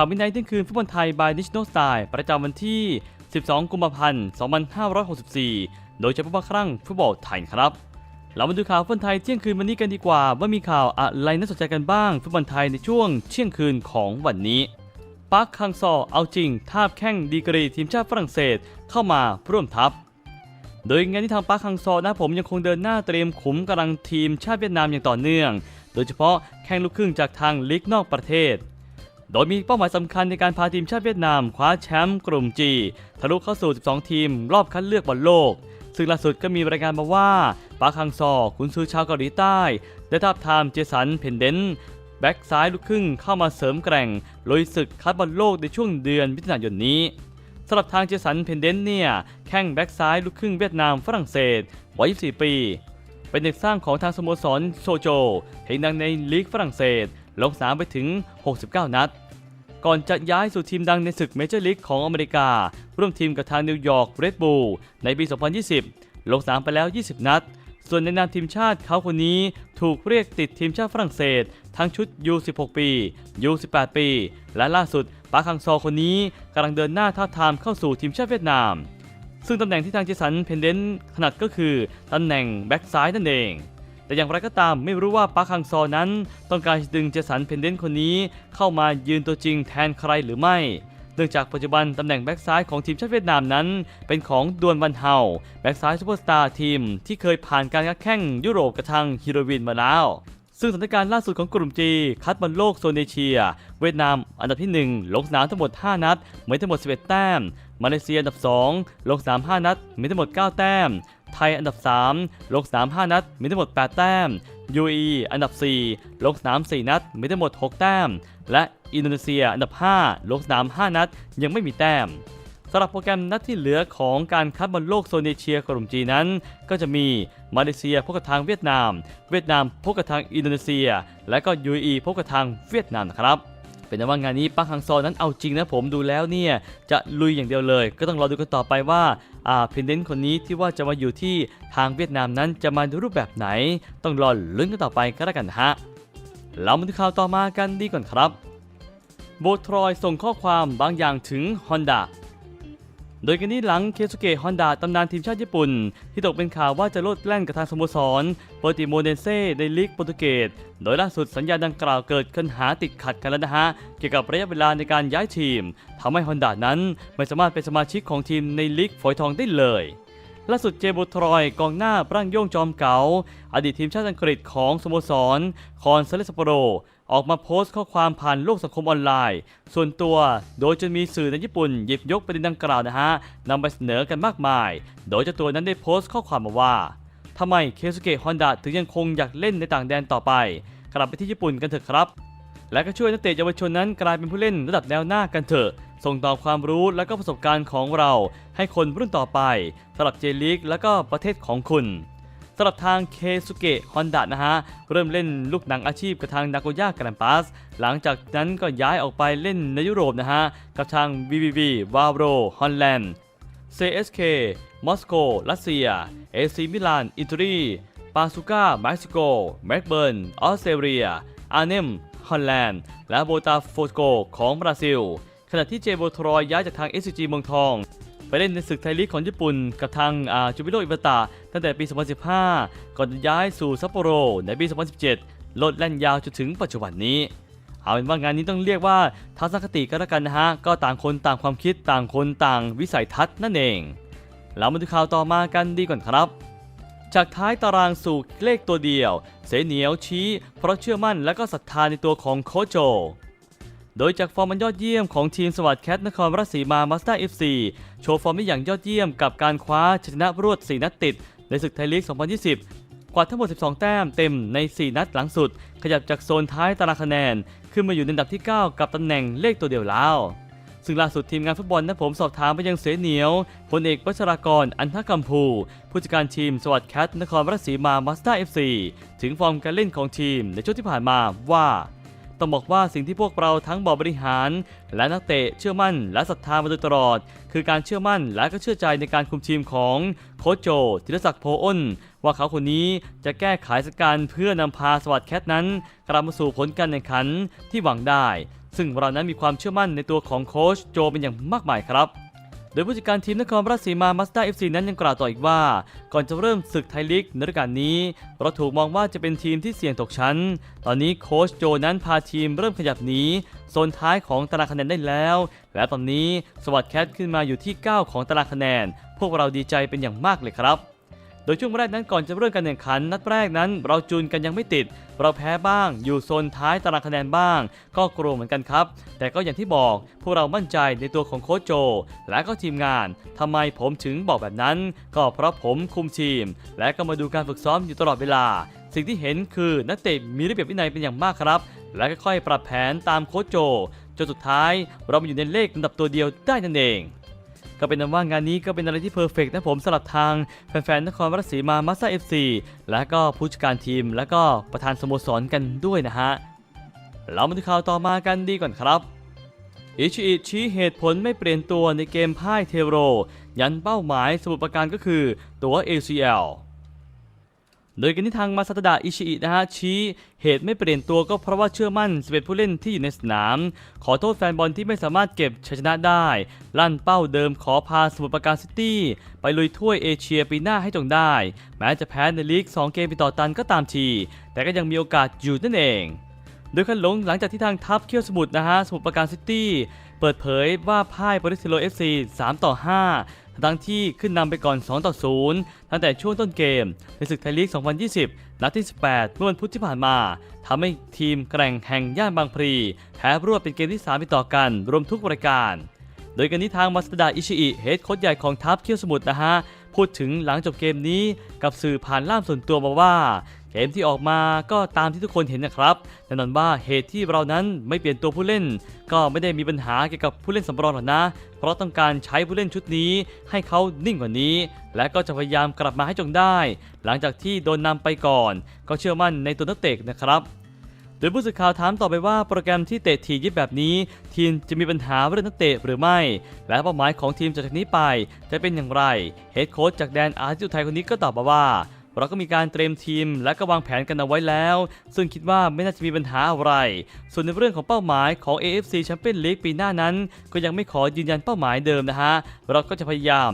ข่าววินัยเที่ยงคืนฟุตบอลไทย by National Style ประจำวันที่ 12 กุมภาพันธ์ 2564 โดยเฉพาะครั้งฟุตบอลไทยครับ เรามาดูข่าวฟุตบอลไทยเที่ยงคืนวันนี้กันดีกว่า ว่ามีข่าวอะไรน่าสนใจกันบ้าง ฟุตบอลไทยในช่วงเที่ยงคืนของวันนี้ปาร์คคังซอเอาจริงทาบแข้งดีกรีทีมชาติฝรั่งเศสเข้ามาร่วมทัพ โดยงานที่ทางปาร์คคังซอนะผมยังคงเดินหน้าเตรียมขุมกำลังทีมชาติเวียดนามอย่างต่อเนื่อง โดยเฉพาะแข้งลูกครึ่งจากทางลีกนอกประเทศ โดยมีเป้าหมายสำคัญในการพาทีมชาติเวียดนามคว้าแชมป์กลุ่ม G ทะลุเข้าสู่ 12 ทีม รอบคัดเลือกบอลโลก ซึ่งล่าสุดก็มีรายงานมาว่าปาคังซอคุณซือชาวเกาหลีใต้ ได้ทับทามเจสันเพนเดนแบ็กซ้ายลูกครึ่งเข้ามาเสริมแกร่งลุยศึกคัดบอลโลกในช่วงเดือนมิถุนายนนี้สำหรับทางเจสันเพนเดนเนี่ยแข้งแบ็กซ้ายลูกครึ่งเวียดนามฝรั่งเศสวัย 24 ปี เป็นเด็กสร้างของทางสโมสรโซโจเห็นดังในลีกฝรั่งเศสลงสนามไปถึง 69 นัด ก่อนจะย้ายสู่ทีมดังในศึกเมเจอร์ลีกของอเมริกา ร่วมทีมกับทางนิวยอร์กเรดบูลในปี 2020 ลงสนามไปแล้ว 20 นัด ส่วนในนามทีมชาติเขาคนนี้ถูกเรียกติดทีมชาติฝรั่งเศส ทั้งชุด U16 ปี U18 ปี และล่าสุดปาคังซอคนนี้กำลังเดินหน้าท้าทามเข้าสู่ทีมชาติเวียดนาม ซึ่งตำแหน่งที่ทางเจสันเพนเดนถนัดก็คือตำแหน่งแบ็กซ้ายนั่นเอง แต่อย่างไรก็ตามไม่รู้ว่าปาคังซอนั้น ต้องการดึงเจสันเพนเดนคนนี้ เข้ามายืนตัวจริงแทนใครหรือไม่ เนื่องจากปัจจุบันตำแหน่งแบ็กซ้ายของทีมชาติเวียดนามนั้น เป็นของดวนวันเฮาแบ็กซ้ายซูเปอร์สตาร์ทีม ที่เคยผ่านการค้าแข่งยุโรปกับทางฮิโรวินมาแล้วซึ่งสถานการณ์ล่าสุดของกลุ่ม G คัดบอลโลกโซนเอเชีย เวียดนามอันดับที่ 1 ลงสนามทั้งหมด 5 นัดมีทั้งหมด 11 แต้ม มาเลเซียอันดับ 2 ลงสนาม 5 นัดมีทั้งหมด 9 แต้ม ไทยอันดับ 3 ลงสนาม 5 นัด มีทั้งหมด 8 แต้ม UAE อันดับ 4 ลงสนาม 4 นัด มีทั้งหมด 6 แต้ม และอินโดนีเซียอันดับ 5 ลงสนาม 5 นัด ยังไม่มีแต้มสำหรับโปรแกรมนัดที่เหลือของการคัดบอลโลกโซนเอเชียกลุ่มจีนั้น ก็จะมีมาเลเซียพบกับทางเวียดนาม เวียดนามพบกับทางอินโดนีเซีย และก็ UAE พบกับทางเวียดนามนะครับ เป็นนะว่างานนี้ปักฮังซอนั้นเอาจริงนะผมดูแล้วเนี่ยจะลุยอย่างเดียวเลย ก็ต้องรอดูกันต่อไปว่าอ่าเพนเดนคนนี้ที่ว่าจะมาอยู่ที่ทางเวียดนามนั้นจะมาในรูปแบบไหน ต้องรอลุ้นกันต่อไปก็แล้วกันนะฮะเรามาดูข่าวต่อมากันดีก่อนครับ โบทรอยส่งข้อความบางอย่างถึง Honda โดยกันนี้หลังเคสุเกะฮอนดาตำนานทีมชาติญี่ปุ่น ที่ตกเป็นข่าวว่าจะโลดแล่นกับทางสโมสรโปรติโมเดนเซ่ในลีกโปรตุเกส โดยล่าสุดสัญญาดังกล่าวเกิดปัญหาติดขัดกันแล้วนะฮะ เกี่ยวกับระยะเวลาในการย้ายทีมทำให้ฮอนดานั้นไม่สามารถเป็นสมาชิกของทีมในลีกฝอยทองได้เลยล่าสุดเจโบทรอยกองหน้าร่างโย่งจอมเก๋าอดีตทีมชาติอังกฤษของสโมสรคอนเซเลสโปโร ออกมาโพสต์ข้อความผ่านโลกสังคมออนไลน์ ส่วนตัวโดยจนมีสื่อในญี่ปุ่นหยิบยกประเด็นดังกล่าวนะฮะนำไปเสนอกันมากมาย โดยเจ้าตัวนั้นได้โพสต์ข้อความมาว่าทำไมเคสุเกะฮอนดาถึงยังคงอยากเล่นในต่างแดนต่อไป กลับไปที่ญี่ปุ่นกันเถอะครับ และก็ช่วยนักเตะเยาวชนนั้นกลายเป็นผู้เล่นระดับแนวหน้ากันเถอะส่งต่อความรู้และก็ประสบการณ์ของเรา ให้คนรุ่นต่อไปสำหรับเจลีกและก็ประเทศของคุณำหรับทางเคสุเกะฮอนดะนะฮะ เริ่มเล่นลูกหนังอาชีพกับทางนาโกย่าแกรมปัสหลังจากนั้นก็ย้ายออกไปเล่นในยุโรปนะฮะ กับทาง VVV วาโรฮอลแลนด์ CSK มอสโก รัสเซีย AC มิลาน อิตาลี ปาซูก้าเม็กซิโก แมกเบิร์น ออสเตรเลีย อาร์เนม ฮอลแลนด์ และโบตาโฟโกของบราซิล ขณะที่เจโบทรอยย้ายจากทาง SCG เมืองทอง ไปเล่นในศึกไทยลีกของญี่ปุ่นกับทางจูบิโรอิบาตะตั้งแต่ปี 2015 ก่อนย้ายสู่ซัปโปโรในปี 2017 โลดแล่นยาวจนถึงปัจจุบันนี้ เอาเป็นว่างานนี้ต้องเรียกว่าทัศนคติก็แล้วกันนะฮะ ก็ต่างคนต่างความคิดต่างคนต่างวิสัยทัศน์นั่นเองเรามาดูข่าวต่อมากันดีก่อนครับจากท้ายตารางสู่เลขตัวเดียว เสเหนียวชี้ เพราะเชื่อมั่นและก็ศรัทธาในตัวของโคโจ โดยจากฟอร์มอันยอดเยี่ยมของทีมสวัสดิ์แคทนครราชสีมามาสเตอร์เอฟซีโชว์ฟอร์มได้อย่างยอดเยี่ยมกับการคว้าชนะรวด 4 นัดติด ในศึกไทยลีก 2020 กวาดทั้งหมด 12 แต้มเต็มใน 4 นัดหลังสุด ขยับจากโซนท้ายตารางคะแนน ขึ้นมาอยู่ในอันดับที่ 9 กับตำแหน่งเลขตัวเดียวแล้ว ซึ่งล่าสุดทีมงานฟุตบอลนะผมสอบถามไปยังเสเหนียวพลเอกวัชรากรอันทกัมพูผู้จัดการทีมสวัสดิ์แคทนครราชสีมามาสเตอร์เอฟซีถึงฟอร์มการเล่นของทีมในช่วงที่ผ่านมาว่า ต้องบอกว่าสิ่งที่พวกเราทั้งบอร์ดบริหาร และนักเตะเชื่อมั่น และศรัทธามาโดยตลอด คือการเชื่อมั่นและก็เชื่อใจในการคุมทีมของโคชโจธีรศักดิ์โพอ้น ว่าเขาคนนี้จะแก้ไขสถานการณ์เพื่อนำพาสวัสดิ์แคทนั้นกลับมาสู่ผลการแข่งขันที่หวังได้ ซึ่งเรานั้นมีความเชื่อมั่นในตัวของโคชโจเป็นอย่างมากมายครับ โดยผู้จัดการทีมนครราชสีมามาสเตอร์เอฟซีนั้นยังกล่าวต่ออีกว่า ก่อนจะเริ่มศึกไทยลีกในฤดูกาลนี้เราถูกมองว่าจะเป็นทีมที่เสี่ยงตกชั้น ตอนนี้โค้ชโจนั้นพาทีมเริ่มขยับหนีโซนท้ายของตารางคะแนนได้แล้ว และตอนนี้สวัสดแคทขึ้นมาอยู่ที่ 9 ของตารางคะแนน พวกเราดีใจเป็นอย่างมากเลยครับ โดยช่วงแรกนั้นก่อนจะเริ่มการแข่งขันนัดแรกนั้น เราจูนกันยังไม่ติด เราแพ้บ้าง อยู่โซนท้ายตารางคะแนนบ้าง ก็กลัวเหมือนกันครับ แต่ก็อย่างที่บอกพวกเรามั่นใจในตัวของโค้ชโจ และก็ทีมงานทำไมผมถึงบอกแบบนั้น ก็เพราะผมคุมทีม และก็มาดูการฝึกซ้อมอยู่ตลอดเวลา สิ่งที่เห็นคือนักเตะมีระเบียบวินัยเป็นอย่างมากครับ และค่อยๆปรับแผนตามโค้ชโจจนสุดท้าย เรามาอยู่ในเลขอันดับตัวเดียวได้นั่นเอง ก็เป็นนั้นว่างานนี้ก็เป็นอะไรที่เพอร์เฟกต์นะผมสำหรับทางแฟนๆนครราชสีมามาสเตอร์เอฟซีและก็ผู้จัดการทีม และก็ประธานสโมสรกันด้วยนะฮะ เรามาดูข่าวต่อมากันดีก่อนครับอิชิอิชี้เหตุผลไม่เปลี่ยนตัวในเกมพ่ายเทโร ยันเป้าหมายสมุดประการก็คือตัว ACL โดยกันที่ทางมาซาตดะอิชิอินะฮะชี้เหตุไม่เปลี่ยนตัวก็เพราะว่าเชื่อมั่น11ผู้เล่นที่อยู่ในสนาม ขอโทษแฟนบอลที่ไม่สามารถเก็บชัยชนะได้ ลั่นเป้าเดิมขอพาสมุทรปราการซิตี้ ไปลุยถ้วยเอเชียปีหน้าให้จงได้ แม้จะแพ้ในลีก 2 เกมติดต่อกันก็ตามที แต่ก็ยังมีโอกาสอยู่นั่นเองโดยคันหลงหลังจากที่ทางทัพเขี้ยวสมุทรนะฮะสมุทรปราการซิตี้ เปิดเผยว่าพ่ายบริสโลเอฟซี3ต่อ 5 ทั้งที่ขึ้นนำไปก่อน 2 ต่อ 0 ตั้งแต่ช่วงต้นเกม ในศึกไทยลีก 2020 นัดที่ 18เมื่อวันพุธที่ผ่านมาทำให้ทีมแกร่งแห่งย่านบางพลีแพ้รวดเป็นเกมที่ 3 ติดต่อกัน รวมทุกรายการ โดยกันนี้ทางมาสดาอิชิอิเฮดโค้ชใหญ่ของทัพเขี้ยวสมุทรนะฮะพูดถึงหลังจบเกมนี้กับสื่อผ่านล่ามส่วนตัวมาว่า เกมที่ออกมาก็ตามที่ทุกคนเห็นนะครับแน่นอนว่าเหตุที่เรานั้นไม่เปลี่ยนตัวผู้เล่น ก็ไม่ได้มีปัญหาเกี่ยวกับผู้เล่นสำรองหรอกนะ เพราะต้องการใช้ผู้เล่นชุดนี้ให้เขานิ่งกว่านี้ และก็จะพยายามกลับมาให้จงได้ หลังจากที่โดนนำไปก่อน ก็เชื่อมั่นในตัวนักเตะนะครับโดยผู้สื่อข่าวถามต่อไปว่าโปรแกรมที่เตะทียิบแบบนี้ ทีมจะมีปัญหาเรื่องนักเตะหรือไม่ และเป้าหมายของทีมจากนี้ไปจะเป็นอย่างไรเฮดโค้ชจากแดนอาร์ติอุทัยคนนี้ก็ตอบมาว่า เราก็มีการเตรียมทีมและก็วางแผนกันเอาไว้แล้ว ซึ่งคิดว่าไม่น่าจะมีปัญหาอะไร ส่วนในเรื่องของเป้าหมายของ AFC Champions League ปีหน้านั้น ก็ยังไม่ขอยืนยันเป้าหมายเดิมนะฮะ เราก็จะพยายาม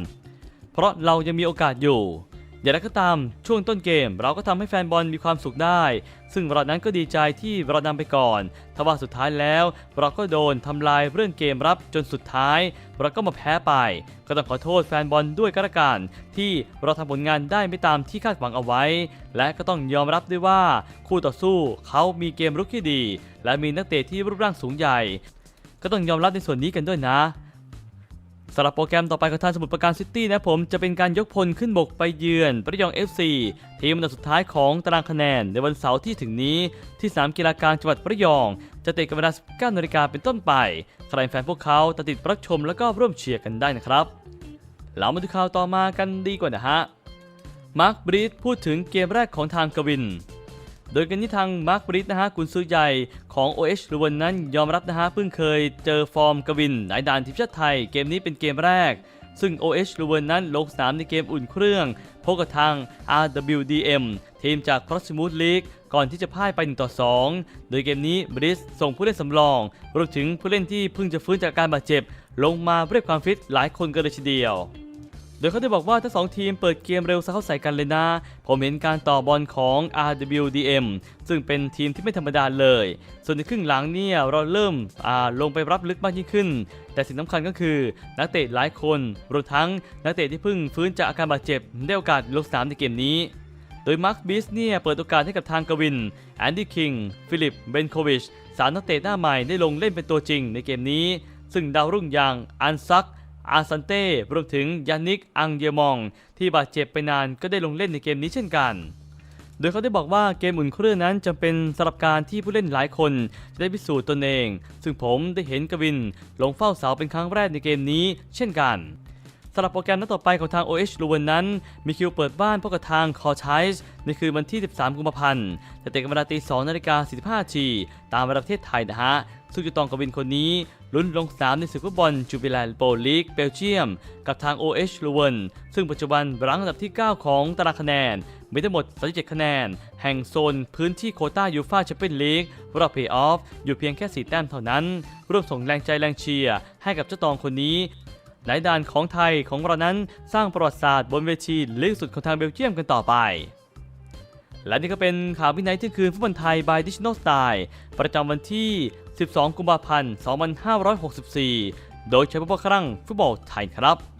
เพราะเรายังมีโอกาสอยู่ อย่างไรก็ตามช่วงต้นเกม เราก็ทำให้แฟนบอลมีความสุขได้ ซึ่งเรานั้นก็ดีใจที่เรานำไปก่อนทว่าสุดท้ายแล้ว เราก็โดนทำลายเรื่องเกมรับจนสุดท้าย เราก็มาแพ้ไป ก็ต้องขอโทษแฟนบอลด้วยก็แล้วกันที่เราทำผลงานได้ไม่ตามที่คาดหวังเอาไว้ และก็ต้องยอมรับด้วยว่า คู่ต่อสู้เขามีเกมรุกที่ดี และมีนักเตะที่รูปร่างสูงใหญ่ ก็ต้องยอมรับในส่วนนี้กันด้วยนะ สำหรับโปรแกรมต่อไปของทางสมุทรปราการซิตี้นะผมจะเป็นการยกพลขึ้นบกไปเยือนประยอง FC ทีมอันดับสุดท้ายของตารางคะแนน ในวันเสาร์ที่ถึงนี้ที่สนามกีฬากลางจังหวัดประยอง จะเตะกันเวลา 19นาฬิกาเป็นต้นไปใครเป็นแฟนพวกเขาติดรับชมแล้วก็ร่วมเชียร์กันได้นะครับเรามาดูข่าวต่อมากันดีกว่านะฮะมาร์คบรีดพูดถึงเกมแรกของทางกวิน โดยกันที่ทางมาร์คบริดนะฮะกุนซือใหญ่ของ OH ลูวนนั้นยอมรับนะฮะเพิ่งเคยเจอฟอร์มกวินในด่านทีมชาติไทยเกมนี้เป็นเกมแรก ซึ่ง OH ลูวนนั้นลงสนามในเกมอุ่นเครื่องพบกับทาง RWDM ทีมจาก Proximus League ก่อนที่จะพ่ายไป1ต่อ 2 โดยเกมนี้บริสส่งผู้เล่นสำรองรวมถึงผู้เล่นที่เพิ่งจะฟื้นจากการบาดเจ็บ ลงมาเรียกความฟิตหลายคนกันเลยทีเดียว โดยเขาได้บอกว่าทั้งสองทีมเปิดเกมเร็วซะเข้าใส่กันเลยนะ ผมเห็นการต่อบอลของ RWDM ซึ่งเป็นทีมที่ไม่ธรรมดาเลย ส่วนในครึ่งหลังเนี่ยเราเริ่มลงไปรับลึกมากยิ่งขึ้น แต่สิ่งสำคัญก็คือนักเตะหลายคนรวมทั้งนักเตะที่เพิ่งฟื้นจากอาการบาดเจ็บได้โอกาสลงสนามในเกมนี้โดยมาร์คบิสเนี่ยเปิดโอกาสให้กับทางกวิน แอนดี้คิง ฟิลิป เบนโควิชสามนักเตะหน้าใหม่ได้ลงเล่นเป็นตัวจริงในเกมนี้ ซึ่งดาวรุ่งอย่างอันซัก อาซันเต้รวมถึงยานิก อังเยมอง ที่บาดเจ็บไปนานก็ได้ลงเล่นในเกมนี้เช่นกัน โดยเขาได้บอกว่าเกมอุ่นเครื่องนั้นจำเป็นสำหรับการที่ผู้เล่นหลายคนจะได้พิสูจน์ตนเอง ซึ่งผมได้เห็นกวิน ลงเฝ้าเสาเป็นครั้งแรกในเกมนี้ เช่นกันสำหรับโปรแกรมนัดต่อไปของทาง OH ลูเวนนั้น มีคิวเปิดบ้านพบกับทางคอร์ชไส์ในคืนวันที่ 13 กุมภาพันธ์จะเตะกันเวลาตี2นาฬิกา45ทีตามเวลาประเทศไทยนะฮะซึ่งจะตองกวินคนนี้ ลุ้นลงสนามในศึกฟุตบอลจูบิแลนด์โปรลีกเบลเยียม กับทาง OH ลูเวนซึ่งปัจจุบันรั้งอันดับที่ 9 ของตารางคะแนน มีทั้งหมด 37 คะแนน แห่งโซนพื้นที่โคต้ายูฟาแชมเปี้ยนลีกรอบเพลย์ออฟอยู่เพียงแค่ 4 แต้มเท่านั้น ร่วมส่งแรงใจแรงเชียร์ให้กับเจ้าตองคนนี้ในด่านของไทยของเรานั้นสร้างประวัติศาสตร์บนเวทีลีกสุดของทางเบลเยียมกันต่อไป และนี่ก็เป็นข่าววินัยที่คืนฟุตบอลไทย by Digital Style ประจำวันที่ 12 กุมภาพันธ์ 2564 โดยใช้ผู้ครั่งฟุตบอลไทยครับ